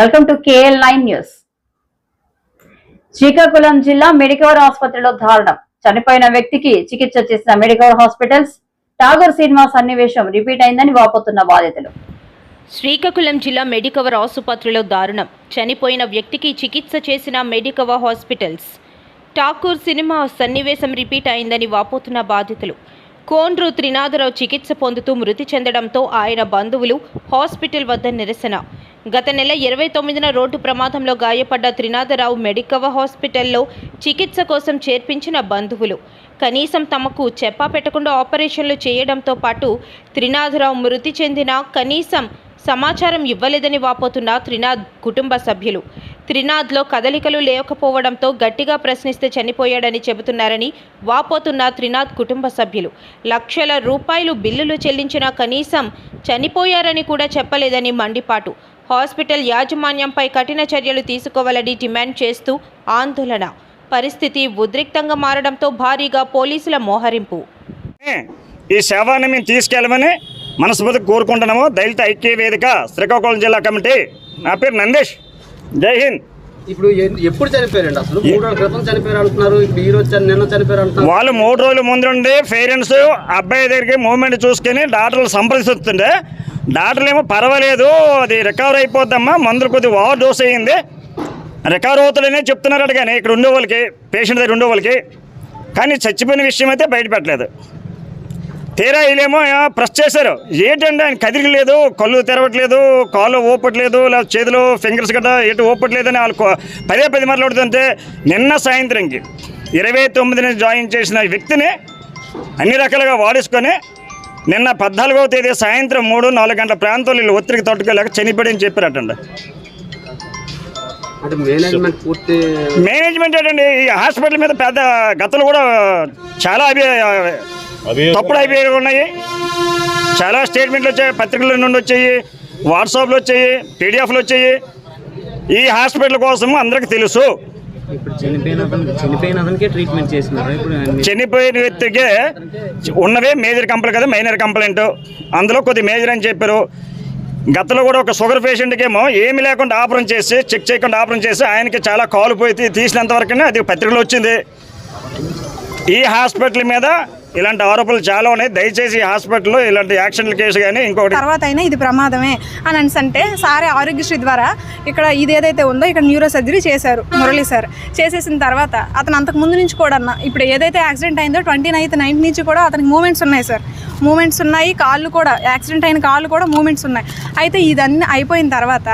Welcome to KL nine news. Srikakulam జిల్లా Medicover ఆసుపత్రిలో దారుణం. చనిపోయిన వ్యక్తికి చికిత్స చేసిన మెడికవర్ హాస్పిటల్స్ టాగూర్ సినిమా సన్నివేశం రిపీట్ అయిందని వాపోతున్న బాధితులు. శ్రీకాకుళం జిల్లా మెడికవర్ ఆసుపత్రిలో దారుణం. చనిపోయిన వ్యక్తికి చికిత్స చేసిన మెడికవర్ హాస్పిటల్స్. ఠాకూర్ సినిమా సన్నివేశం రిపీట్ అయిందని వాపోతున్న బాధితులు. కోండ్రు త్రినాథరావు చికిత్స పొందుతూ మృతి చెందడంతో ఆయన బంధువులు హాస్పిటల్ వద్ద నిరసన. గత నెల ఇరవై తొమ్మిదిన రోడ్డు ప్రమాదంలో గాయపడ్డ త్రినాథరావు మెడికవ హాస్పిటల్లో చికిత్స కోసం చేర్పించిన బంధువులు. కనీసం తమకు చెప్పా పెట్టకుండా ఆపరేషన్లు చేయడంతో పాటు త్రినాథరావు మృతి చెందిన కనీసం సమాచారం ఇవ్వలేదని వాపోతున్న త్రినాథ్ కుటుంబ సభ్యులు. త్రినాథ్లో కదలికలు లేకపోవడంతో గట్టిగా ప్రశ్నిస్తే చనిపోయాడని చెబుతున్నారని వాపోతున్న త్రినాథ్ కుటుంబ సభ్యులు. లక్షల రూపాయలు బిల్లులు చెల్లించినా కనీసం చనిపోయారని కూడా చెప్పలేదని మండిపాటు. హాస్పిటల్ యాజమాన్యంపై కఠిన చర్యలు తీసుకోవాలని డిమాండ్ చేస్తూ ఆందోళన. పరిస్థితి ఉద్రిక్తంగా మారడంతో భారీగా పోలీసుల మోహరింపు. ఈ సేవాన్ని మేము తీసుకెళ్ళమని మనస్ఫూర్తి కోరుకుంటున్నాము. దళిత ఐక్య వేదిక శ్రీకాకుళం జిల్లా కమిటీ. నా పేరు నందేష్. జై హింద్. ఇప్పుడు ఎప్పుడు చనిపోయారండి అసలు? మూడు రోజుల క్రితం చనిపోయారు అంటున్నారు ఇప్పుడు ఈ రోజు చని- నిన్న చనిపోయారు అంటున్నారు వాళ్ళు మూడు రోజుల ముందు నుండి పేరెంట్స్ అబ్బాయి దగ్గరికి మూమెంట్ చూసుకొని డాక్టర్లు సంప్రదిస్తుంటే డాక్టర్లు ఏమో పర్వాలేదు అది రికవర్ అయిపోద్దమ్మా మందులు కొద్దిగా ఓవర్ డోస్ అయ్యింది. రికవర్ అవుతాడనే చెప్తున్నారట కానీ ఇక్కడ ఉండే వాళ్ళకి పేషెంట్ దగ్గర ఉండే వాళ్ళకి. కానీ చచ్చిపోయిన విషయం అయితే బయటపెట్టలేదు. తీరా వీళ్ళేమో ప్రెస్ చేశారు. ఏంటంటే ఆయన కదిలిలేదు కళ్ళు తెరవట్లేదు కాళ్ళు ఊపట్లేదు లేదా చేతులు ఫింగర్స్ గట్రా ఎటు ఊపట్లేదు అని వాళ్ళు పదే పది మాట్లాడుతుంటే నిన్న సాయంత్రంకి ఇరవై తొమ్మిదిని జాయిన్ చేసిన వ్యక్తిని అన్ని రకాలుగా వాడేసుకొని నిన్న పద్నాలుగవ తేదీ సాయంత్రం మూడు నాలుగు గంటల ప్రాంతంలో వీళ్ళు ఒత్తిడికి తట్టుకోలేక చనిపోయి అని చెప్పారటండి. అంటే మేనేజ్మెంట్ పూర్తి మేనేజ్మెంట్ ఏంటండి? ఈ హాస్పిటల్ మీద పెద్ద గతలు కూడా చాలా అభి తప్పుడు అభియోగాలు ఉన్నాయి. చాలా స్టేట్మెంట్లు వచ్చాయి పత్రికల నుండి వచ్చాయి వాట్సాప్లో వచ్చాయి పీడిఎఫ్లు వచ్చాయి. ఈ హాస్పిటల్ కోసం అందరికీ తెలుసు. చనిపోయిన వ్యక్తికి ఉన్నవే మేజర్ కంప్లైంట్ కదా మైనర్ కంప్లైంట్. అందులో కొద్ది మేజర్ అని చెప్పారు. గతంలో కూడా ఒక షుగర్ పేషెంట్కి ఏమో ఏమి లేకుండా ఆపరేషన్ చేసి చెక్ చేయకుండా ఆపరేషన్ చేసి ఆయనకి చాలా కాలు పోయి తీసినంత వరకునే అది పత్రికలో వచ్చింది. ఈ హాస్పిటల్ మీద ఇలాంటి ఆరోపణలు చాలా ఉన్నాయి. దయచేసి హాస్పిటల్లో ఇలాంటి యాక్షన్ల కేసు కానీ ఇంకోటి తర్వాత అయినా ఇది ప్రమాదమే అని అంటే సారే ఆరోగ్యశ్రీ ద్వారా ఇక్కడ ఇది ఏదైతే ఉందో ఇక్కడ న్యూరో సర్జరీ చేశారు మురళి సార్. చేసేసిన తర్వాత అతను అంతకు ముందు నుంచి కూడా అన్న ఇప్పుడు ఏదైతే యాక్సిడెంట్ అయిందో ట్వంటీ నైన్త్ నైన్త్ నుంచి కూడా అతనికి మూమెంట్స్ ఉన్నాయి సార్. మూమెంట్స్ ఉన్నాయి కాళ్ళు కూడా యాక్సిడెంట్ అయిన కాళ్ళు కూడా మూమెంట్స్ ఉన్నాయి. అయితే ఇదన్నీ అయిపోయిన తర్వాత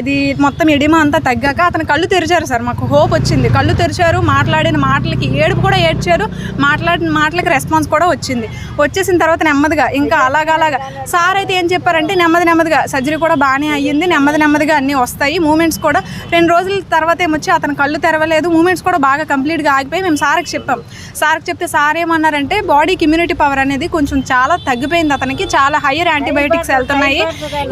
ఇది మొత్తం ఎడిమా అంతా తగ్గాక అతను కళ్ళు తెరిచారు సార్. మాకు హోప్ వచ్చింది. కళ్ళు తెరిచారు మాట్లాడిన మాటలకి ఏడుపు కూడా ఏడ్చారు మాట్లాడిన మాటలకి రెస్పాన్స్ కూడా వచ్చింది. వచ్చేసిన తర్వాత నెమ్మదిగా ఇంకా అలాగా అలాగా. సార్ అయితే ఏం చెప్పారంటే నెమ్మది నెమ్మదిగా సర్జరీ కూడా బాగానే అయ్యింది నెమ్మది నెమ్మదిగా అన్నీ వస్తాయి. మూమెంట్స్ కూడా రెండు రోజుల తర్వాత ఏమొచ్చి అతను కళ్ళు తెరవలేదు మూమెంట్స్ కూడా బాగా కంప్లీట్గా ఆగిపోయి మేము సార్కి చెప్పాం. సార్కి చెప్తే సార్ ఏమన్నారంటే బాడీకి ఇమ్యూనిటీ పవర్ అనేది కొంచెం చాలా తగ్గిపోయింది అతనికి. చాలా హయ్యర్ యాంటీబయాటిక్స్ వెళ్తున్నాయి.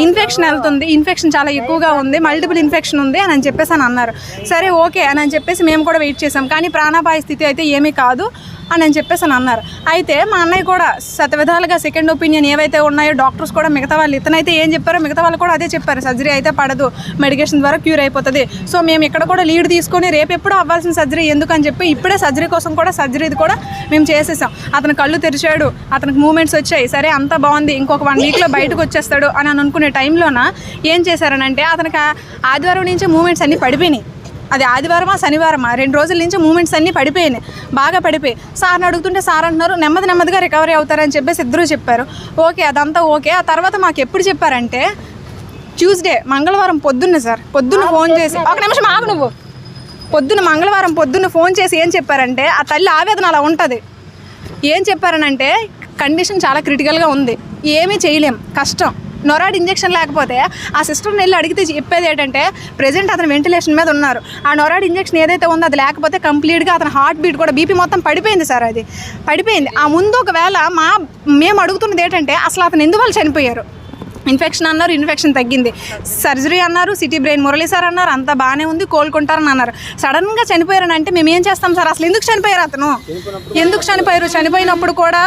ఇన్ఫెక్షన్ వెళ్తుంది. ఇన్ఫెక్షన్ చాలా ఎక్కువగా ఉంది మల్టిపుల్ ఇన్ఫెక్షన్ ఉంది అని అని చెప్పేసి అని అన్నారు. సరే ఓకే అని అని చెప్పేసి మేము కూడా వెయిట్ చేసాం. కానీ ప్రాణాపాయ స్థితి అయితే ఏమీ కాదు అని అని చెప్పేసి అని అన్నారు. అయితే మా అన్నయ్య కూడా శతవిధాలుగా సెకండ్ ఒపీనియన్ ఏవైతే ఉన్నాయో డాక్టర్స్ కూడా మిగతా వాళ్ళు ఇతనైతే ఏం చెప్పారో మిగతా వాళ్ళు కూడా అదే చెప్పారు. సర్జరీ అయితే పడదు మెడికేషన్ ద్వారా క్యూర్ అయిపోతుంది. సో మేము ఇక్కడ కూడా లీడ్ తీసుకొని రేపు ఎప్పుడు అవ్వాల్సిన సర్జరీ ఎందుకని చెప్పి ఇప్పుడే సర్జరీ కోసం కూడా సర్జరీది కూడా మేము చేసేసాం. అతను కళ్ళు తెరిచాడు అతనికి మూమెంట్స్ వచ్చాయి. సరే అంతా బాగుంది. ఇంకొక వన్ వీక్లో బయటకు వచ్చేస్తాడు అని అనుకునే టైంలోన ఏం చేశారనంటే అతనికి ఆ ఆదివారం నుంచి మూమెంట్స్ అన్నీ పడిపోయినాయి. అది ఆదివారమా శనివారమా రెండు రోజుల నుంచి మూమెంట్స్ అన్నీ పడిపోయినాయి. బాగా పడిపోయి. సార్ని అడుగుతుంటే సార్ అంటున్నారు నెమ్మది నెమ్మదిగా రికవరీ అవుతారని చెప్పేసి ఇద్దరు చెప్పారు. ఓకే అదంతా ఓకే. ఆ తర్వాత మాకు ఎప్పుడు చెప్పారంటే ట్యూస్డే మంగళవారం పొద్దున్న సార్ పొద్దున్న ఫోన్ చేసి ఒక నిమిషం ఆగు నువ్వు. పొద్దున్న మంగళవారం పొద్దున్న ఫోన్ చేసి ఏం చెప్పారంటే ఆ తల్లి ఆవేదన అలా ఉంటుంది. ఏం చెప్పారనంటే కండిషన్ చాలా క్రిటికల్గా ఉంది. ఏమీ చేయలేం. కష్టం. నొరాడ్ ఇంజెక్షన్ లేకపోతే ఆ సిస్టర్ని వెళ్ళి అడిగితే చెప్పేది ఏంటంటే ప్రెజెంట్ అతను వెంటిలేషన్ మీద ఉన్నారు. ఆ నొరాడ్ ఇంజెక్షన్ ఏదైతే ఉందో అది లేకపోతే కంప్లీట్గా అతని హార్ట్ బీట్ కూడా బీపీ మొత్తం పడిపోయింది సార్ అది. పడిపోయింది. ఆ ముందు ఒకవేళ మా మేము అడుగుతున్నది ఏంటంటే అసలు అతను ఎందువల్ల చనిపోయారు? ఇన్ఫెక్షన్ అన్నారు ఇన్ఫెక్షన్ తగ్గింది. సర్జరీ అన్నారు సిటీ బ్రెయిన్ మురళీ సార్ అన్నారు అంతా బాగానే ఉంది కోలుకుంటారని అన్నారు. సడన్గా చనిపోయారని అంటే మేము ఏం చేస్తాం సార్? అసలు ఎందుకు చనిపోయారు అతను? ఎందుకు చనిపోయారు? చనిపోయినప్పుడు కూడా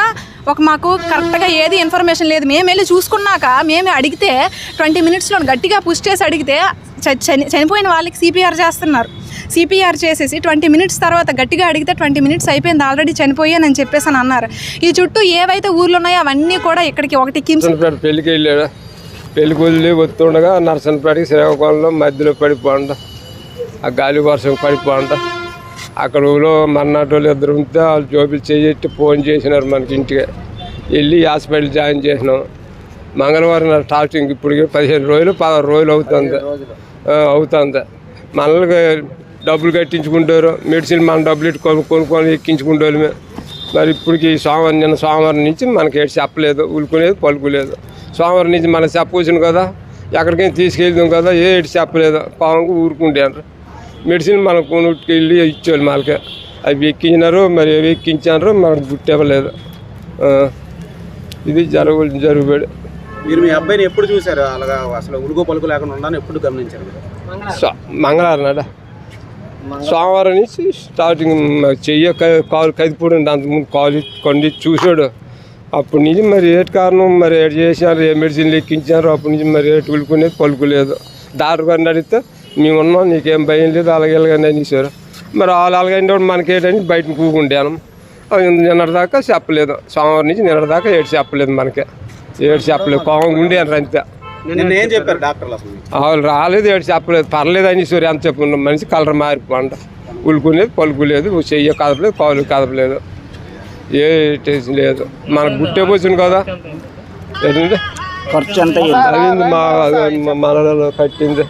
ఒక మాకు కరెక్ట్గా ఏది ఇన్ఫర్మేషన్ లేదు. మేము వెళ్ళి చూసుకున్నాక మేము అడిగితే ట్వంటీ మినిట్స్లో గట్టిగా పుష్ చేసి అడిగితే చని చనిపోయిన వాళ్ళకి సిపిఆర్ చేస్తున్నారు. సిపిఆర్ చేసేసి ట్వంటీ మినిట్స్ తర్వాత గట్టిగా అడిగితే ట్వంటీ మినిట్స్ అయిపోయింది ఆల్రెడీ చనిపోయానని చెప్పేసి అని అన్నారు. ఈ చుట్టూ ఏవైతే ఊర్లు ఉన్నాయో అవన్నీ కూడా ఇక్కడికి ఒకటి కిమ్స్ పెళ్ళికి వెళ్ళాడు? పెళ్ళికి వదిలి వస్తుండగా నర్సనపేటకి శ్రీకాకుళంలో మధ్యలో పడిపోండ ఆ గాలి వర్షం పడిపోండ అక్కడ ఊళ్ళో మన్నాటి వాళ్ళు ఇద్దరు ఉంటే వాళ్ళు జోబులు చేయట్టి ఫోన్ చేసినారు మనకి ఇంటికి. వెళ్ళి హాస్పిటల్ జాయిన్ చేసినాం. మంగళవారం నాడు స్టార్టింగ్ ఇప్పుడు పదిహేను రోజులు పదహారు రోజులు అవుతుంది. అవుతుంది. మనల్ని డబ్బులు కట్టించుకుంటారు. మెడిసిన్ మన డబ్బులు ఇటు కొను కొనుక్కొని ఎక్కించుకుంటారు. మరి ఇప్పటికి సోమవారం నిన్న సోమవారం నుంచి మనకి ఏడు చెప్పలేదు ఉలుకులేదు పలుకులేదు. సోమవారం నుంచి మనకు చెప్పవచ్చును కదా ఎక్కడికైనా తీసుకెళ్దాం కదా ఏ ఏడు చెప్పలేదు. పావంకు ఊరుకుంటారు మెడిసిన్ మనకు కొనుక్కి వెళ్ళి ఇచ్చేవాళ్ళు మనకి అవి ఎక్కించినారు మరి ఏవి ఎక్కించారు మనకు గుర్తివ్వలేదు ఆ, ఇది జరుగు జరుగుబడి. మీరు మీ అబ్బాయిని ఎప్పుడు చూశారు? అలాగా అసలు ఉలుగు పలుకు లేకుండా ఉన్నాను ఎప్పుడు గమనించారు? మంగళవారం నాడ. సోమవారం నుంచి స్టార్టింగ్ చెయ్య కాలు కదిపోడు అంతకుముందు కాలు కొండి చూశాడు. అప్పటి నుంచి మరి ఏటి కారణం? మరి ఏడు చేసినారు? ఏ మెడిసిన్లు ఎక్కించారు అప్పటి నుంచి మరి ఏటి ఉలుకునేది పలుకులేదు డాక్టర్ గారిని అడిగితే మేము ఉన్నాం నీకేం భయం లేదు అలాగే ఇలాగని అనేసారు మరి వాళ్ళు అలాగంటే మనకేటని బయట కూకుంటాను నిన్నటిదాకా చెప్పలేదు. సోమవారం నుంచి నిన్నటిదాకా ఏడు చెప్పలేదు మనకి. ఏడు చెప్పలేదు. కోపం ఉండేది అంతే? వాళ్ళు రాలేదు ఏడు చెప్పలేదు. పర్లేదు అని సూర్య ఎంత చెప్పుకున్నాం మనిషి కలర్ మారిపోంట ఉలుకునేది పలుకులేదు చెయ్య కదపలేదు కాలు కదపలేదు. ఏ టెన్షన్ లేదు. మనకు గుట్టే పోతుంది కదా. ఏంటంటే? ఖర్చు ఎంత అయింది మా మా మనవరాలు కట్టింది.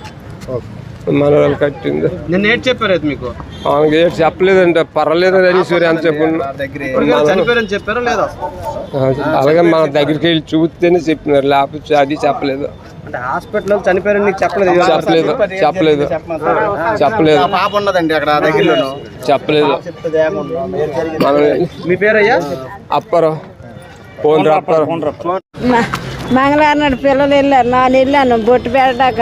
మనవరాలు కట్టింది. నిన్న ఏం చెప్పారు మీకు? మనకి ఏడు చెప్పలేదంటే. పర్వాలేదని అని సూర్య చనిపోయారని చెప్పారా లేదా? అలాగే మన దగ్గరికి వెళ్ళి చూస్తేనే చెప్పినారు. లేకపోతే అది చెప్పలేదు. అంటే హాస్పిటల్లో చనిపోయారని నీకు చెప్పలేదు? చెప్పలేదు చెప్పలేదు చెప్పలేదు పాప ఉన్నదండి అక్కడ దగ్గరలో చెప్పలేదు. మీ పేరయ్యా? అప్పరం. ఫోన్ అప్పరం మంగళవారం నాడు పిల్లలు వెళ్ళారు. నేను వెళ్ళాను. బొట్టు పెట్టాక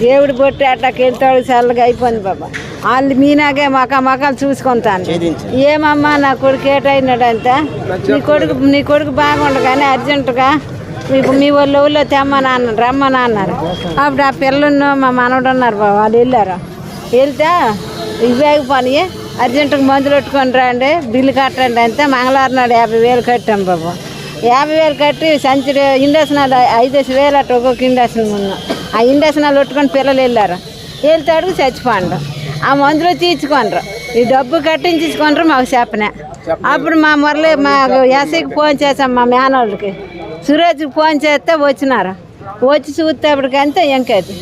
దేవుడు బొట్టు పెట్టాక వెళ్తాడు చల్లగా అయిపోయింది బాబా. వాళ్ళు మీనాగే మక మకాలు చూసుకుంటాను. ఏమమ్మా నా కొడుకు ఏటైనాడంటే? నీ కొడుకు నీ కొడుకు బాగుండు కానీ అర్జెంటుగా మీకు మీ వాళ్ళు ఊళ్ళో తెమ్మని అన్నారు రమ్మని అన్నారు అప్పుడు ఆ పిల్లలు మా మనవడు ఉన్నారు బాబా వాళ్ళు వెళ్ళారు. వెళ్తే ఇవే పని అర్జెంటుగా మందులు పెట్టుకొని రండి బిల్లు కట్టండి అంతే మంగళవారం నాడు యాభై వేలు కట్టాం బాబు. యాభై వేలు కట్టి సంచుడు ఇండక్షనాలు ఐదేసి వేలు అట్ట ఒక్కొక్క ఇండక్షన్ ముందు ఆ ఇండక్షనాలు పెట్టుకొని పిల్లలు వెళ్ళారు. వెళ్తే అడుగు చచ్చిపోండ్రు. ఆ మందులు తీర్చుకోండ్రు ఈ డబ్బు కట్టించుకోండ్రు మాకు చెప్పనే. అప్పుడు మా మురళి మాకు ఎస్ఐకి ఫోన్ చేసాం మా మేనోళ్ళకి. సురేష్కి ఫోన్ చేస్తే వచ్చినారు? వచ్చి చూస్తేప్పటికంతే ఇంకేది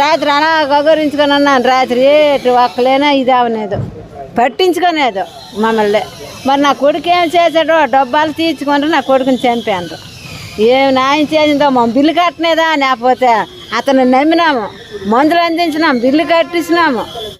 రాత్రి అలా గగరించుకొని ఉన్నాను. రాత్రి ఏటు ఒక్కలేనా ఇది అవనేదు పట్టించుకునేదు మమ్మల్ని. మరి నా కొడుకు ఏం చేశాడో డబ్బాలు తీర్చుకుంటారు నా కొడుకుని చంపాను. ఏం నాయం చేసిందో మా బిల్లు కట్టనేదా? లేకపోతే అతను నమ్మినాము. మందులు అందించినాము. బిల్లు కట్టించినాము.